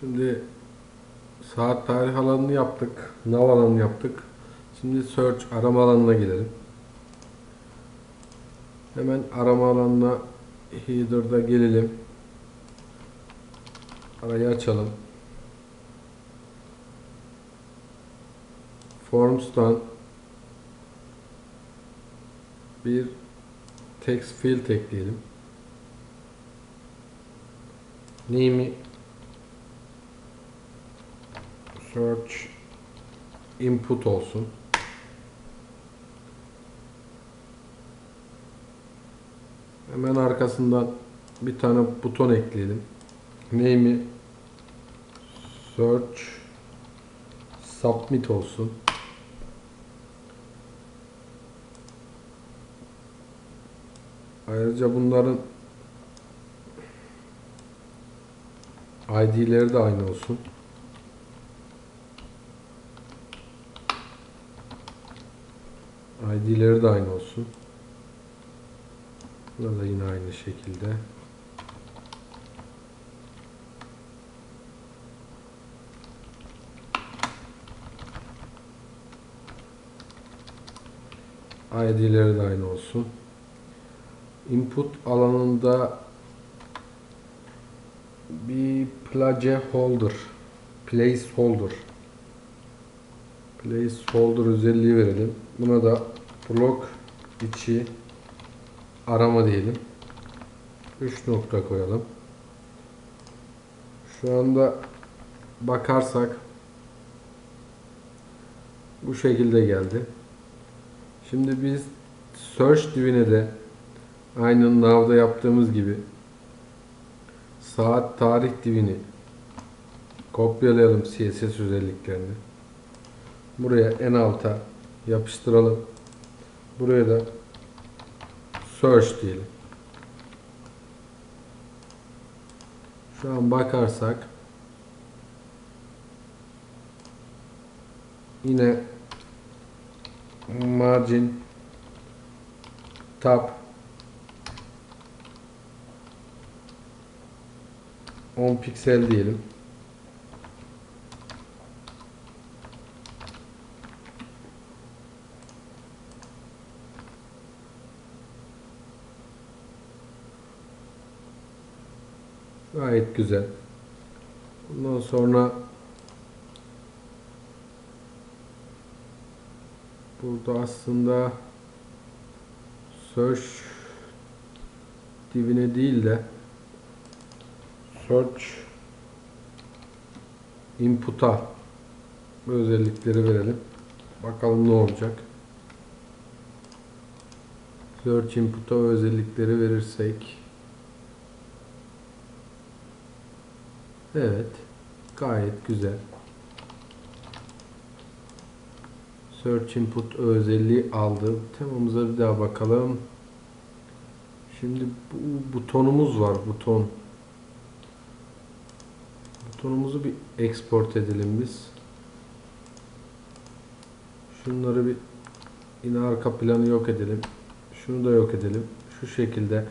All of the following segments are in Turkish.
Şimdi saat tarih alanını yaptık. Nav alanını yaptık. Şimdi search arama alanına gelelim. Hemen arama alanına header'da gelelim. Arayı açalım. Forms'tan bir text field ekleyelim. Name'i search input olsun. Hemen arkasından bir tane buton ekleyelim. Name'i search submit olsun. Ayrıca bunların ID'leri de aynı olsun. ID'leri de aynı olsun. Burada da yine aynı şekilde. ID'leri de aynı olsun. Input alanında bir placeholder placeholder placeholder özelliği verelim. Buna da blok içi arama diyelim. 3 nokta koyalım. Şu anda bakarsak bu şekilde geldi. Şimdi biz search divine de aynı nav'da yaptığımız gibi saat tarih divini kopyalayalım CSS özelliklerini. Buraya en alta yapıştıralım. Buraya da search diyelim. Şu an bakarsak yine margin tab 10 piksel diyelim. Gayet güzel. Bundan sonra burada aslında search divine değil de search input'a özellikleri verelim. Bakalım ne olacak. Search input'a özellikleri verirsek Evet. Gayet güzel. Search input özelliği aldı. Temamıza bir daha bakalım. Şimdi bu butonumuz var. Buton. Butonumuzu bir export edelim biz. Şunları bir yine arka planı yok edelim. Şunu da yok edelim. Şu şekilde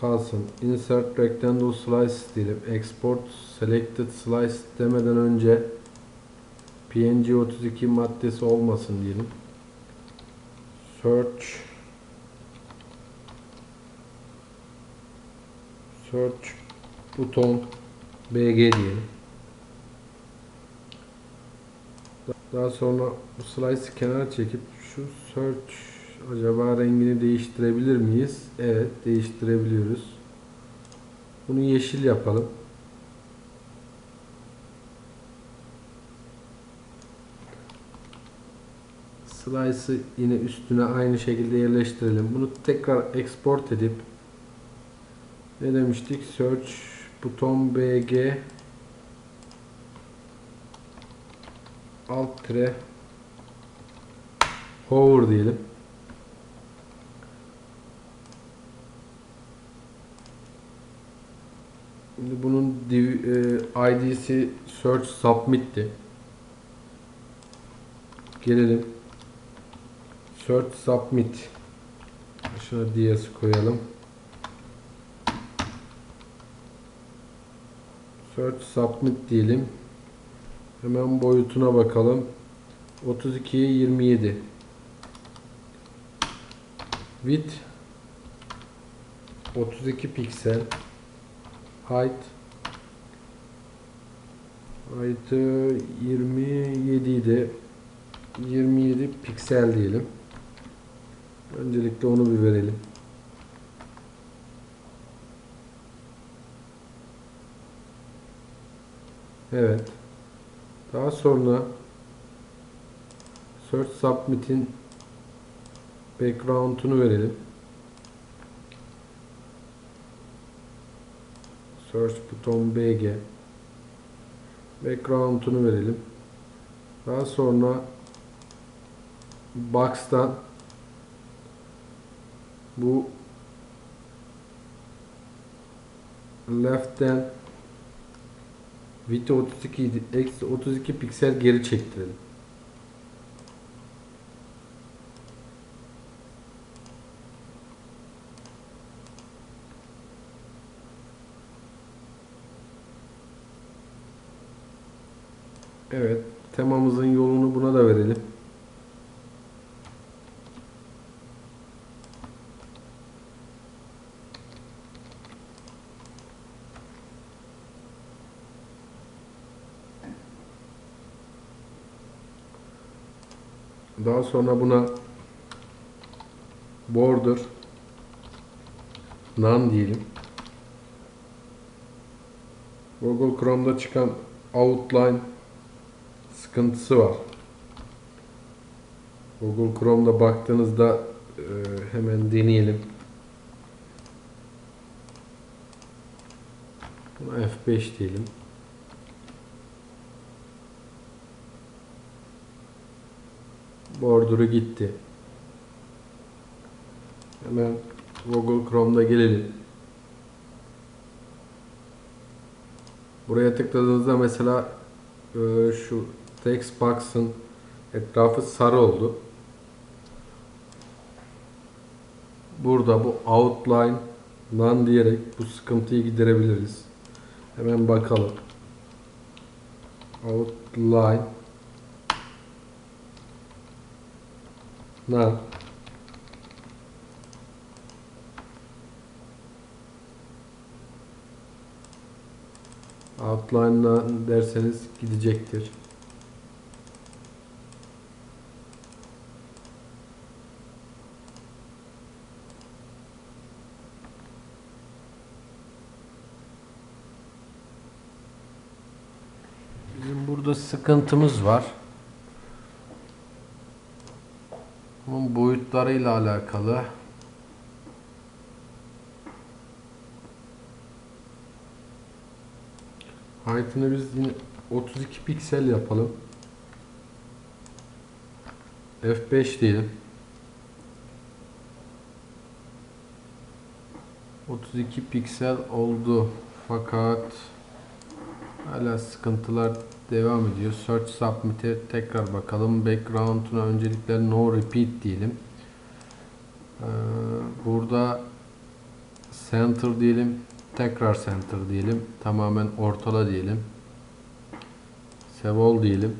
kalsın. Insert rectangle slice diyelim. Export selected slice demeden önce PNG 32 maddesi olmasın diyelim. Search Search buton BG diyelim. Daha sonra bu slice'ı kenara çekip şu search acaba rengini değiştirebilir miyiz? Evet değiştirebiliyoruz. Bunu yeşil yapalım. Slice'ı yine üstüne aynı şekilde yerleştirelim. Bunu tekrar export edip ne demiştik? Search buton BG alt tire hover diyelim. Şimdi bunun div, e, ID'si search submit'ti. Gelelim. Search submit. Şuna DS koyalım. Search submit diyelim. Hemen boyutuna bakalım. 32'ye 27. Width 32 piksel. Height Height'ı 27 idi. 27 piksel diyelim. Öncelikle onu bir verelim. Evet. Daha sonra Search Submit'in background'unu verelim. Search buton BG background'unu verelim. Daha sonra box'tan bu left'ten width 32 idi. Eksi 32 piksel geri çektirelim. Evet. Temamızın yolunu buna da verelim. Daha sonra buna border none diyelim. Google Chrome'da çıkan outline sıkıntısı var. Google Chrome'da baktığınızda e, hemen deneyelim. Buna F5 diyelim. Border'ı gitti. Hemen Google Chrome'da gelelim. Buraya tıkladığınızda mesela e, şu text box'ın etrafı sarı oldu. Burada bu outline none diyerek bu sıkıntıyı giderebiliriz. Hemen bakalım. Outline none Outline'la derseniz gidecektir. Bizim burada sıkıntımız var. Bunun boyutlarıyla alakalı. Height'ını biz yine 32 piksel yapalım. F5 diyelim. 32 piksel oldu. Fakat hala sıkıntılar devam ediyor. Search Submit'e tekrar bakalım. Background'una öncelikle no repeat diyelim. Ee, burada center diyelim. Tekrar center diyelim. Tamamen ortala diyelim. Sevol diyelim.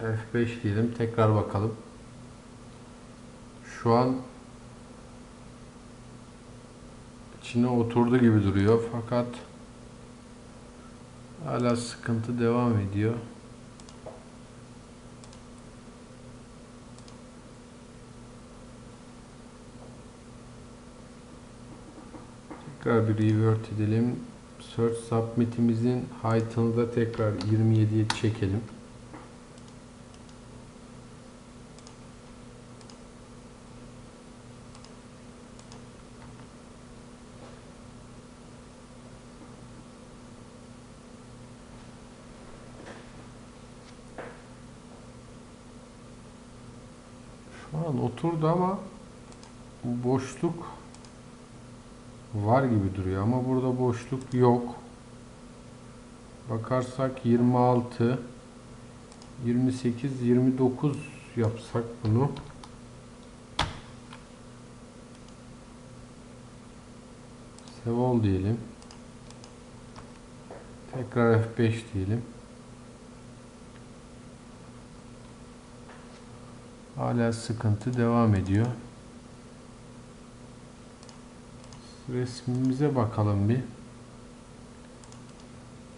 F5 diyelim. Tekrar bakalım. Şu an içine oturdu gibi duruyor. Fakat hala sıkıntı devam ediyor. Tekrar bir revert edelim. Search submit'imizin height'ını da tekrar 27'ye çekelim. Şu oturdu ama bu boşluk var gibi duruyor ama burada boşluk yok. Bakarsak 26 28 29 yapsak bunu Sevol diyelim. Tekrar F5 diyelim. Hala sıkıntı devam ediyor. Resmimize bakalım bir.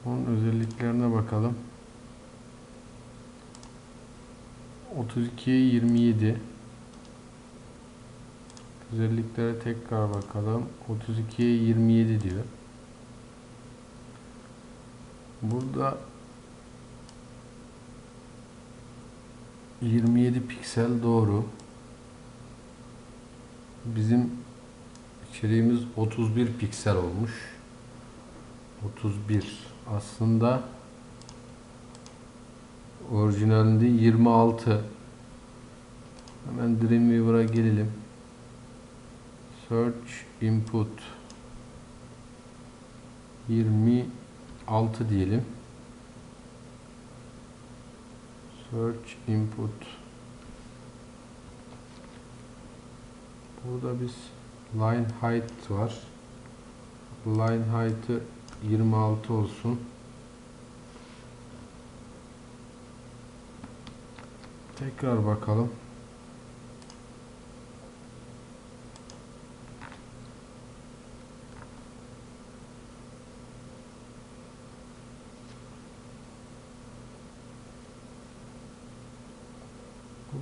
Onun özelliklerine bakalım. 32'ye 27. Özelliklere tekrar bakalım. 32'ye 27 diyor. Burada 27 piksel doğru. Bizim içeriğimiz 31 piksel olmuş. 31 aslında orijinalinde 26 hemen Dreamweaver'a gelelim search input 26 diyelim search input. Burada biz line height var. Line height'ı 26 olsun. Tekrar bakalım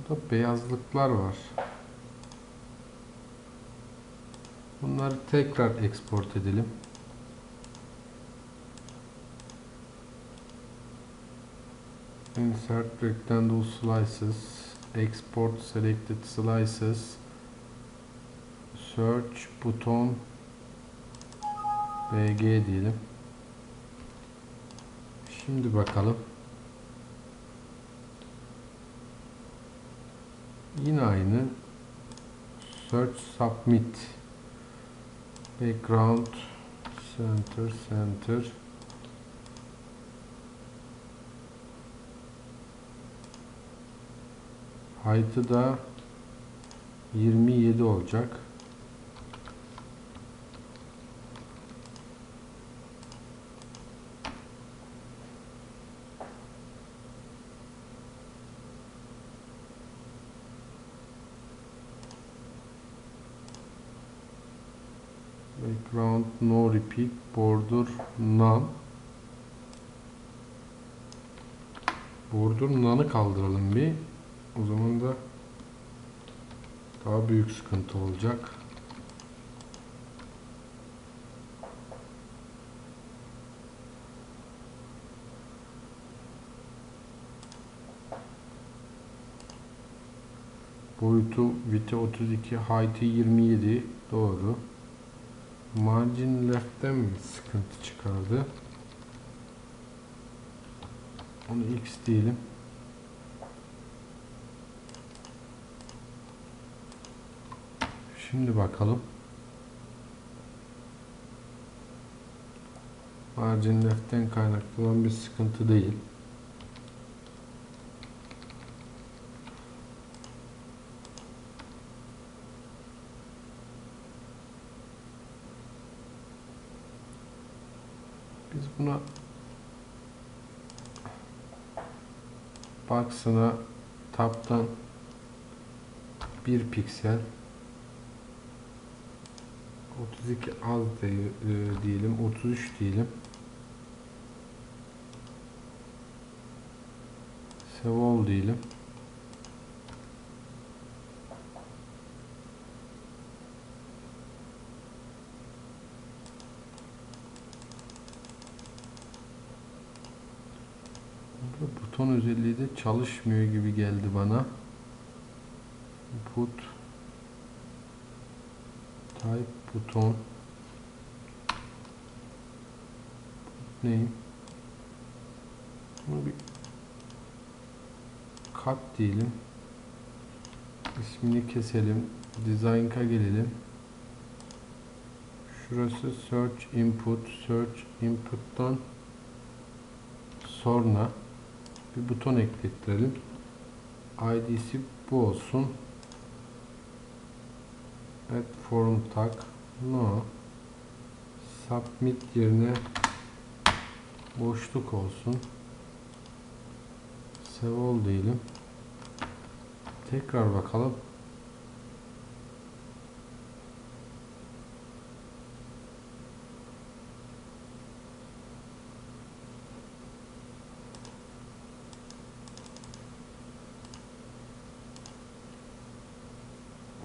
Burada beyazlıklar var. Bunları tekrar export edelim. Insert rectangle slices, export selected slices, search buton bg diyelim. Şimdi bakalım. Yine aynı. Search submit. Background center center. Height'ı da 27 olacak. Background no repeat border none. Border none'ı kaldıralım bir. O zaman da daha büyük sıkıntı olacak. Boyutu vite 32, height'i 27 doğru. Margin left'ten mi sıkıntı çıkardı? Onu x diyelim. Şimdi bakalım. Margin left'ten kaynaklı olan bir sıkıntı değil. Biz buna box'ına taptan bir piksel. 32 az e, diyelim 33 diyelim. Sevol diyelim Burada buton özelliği de çalışmıyor gibi geldi bana. Put type buton. Name bunu bir kat diyelim. İsmini keselim. Design'a gelelim. Şurası search input. Search input'tan sonra bir buton eklettirelim. ID'si bu olsun. Add form tag no submit yerine boşluk olsun. Sevol diyelim. Tekrar bakalım.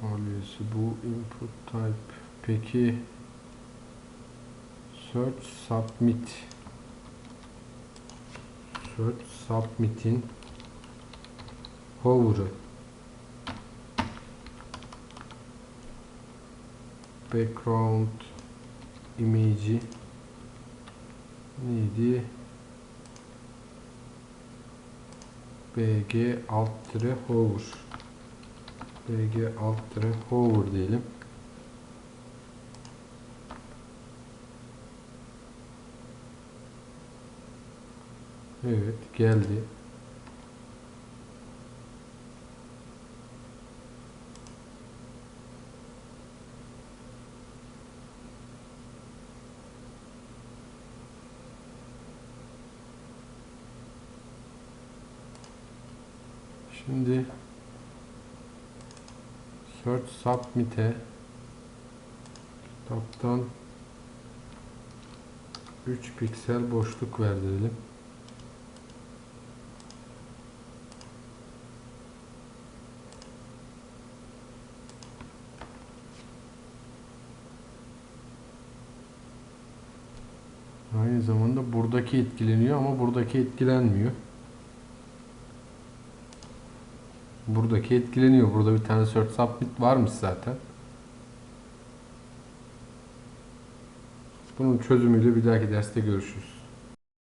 Alias bu input type. Peki search submit search submit'in hover'ı background image'i neydi? bg alt hover bg alt tire hover diyelim. Evet geldi. Şimdi search submit'e kitaptan 3 piksel boşluk verdirelim. Aynı zamanda buradaki etkileniyor ama buradaki etkilenmiyor. Buradaki etkileniyor. Burada bir tane search submit varmış zaten. Bunun çözümüyle bir dahaki derste görüşürüz.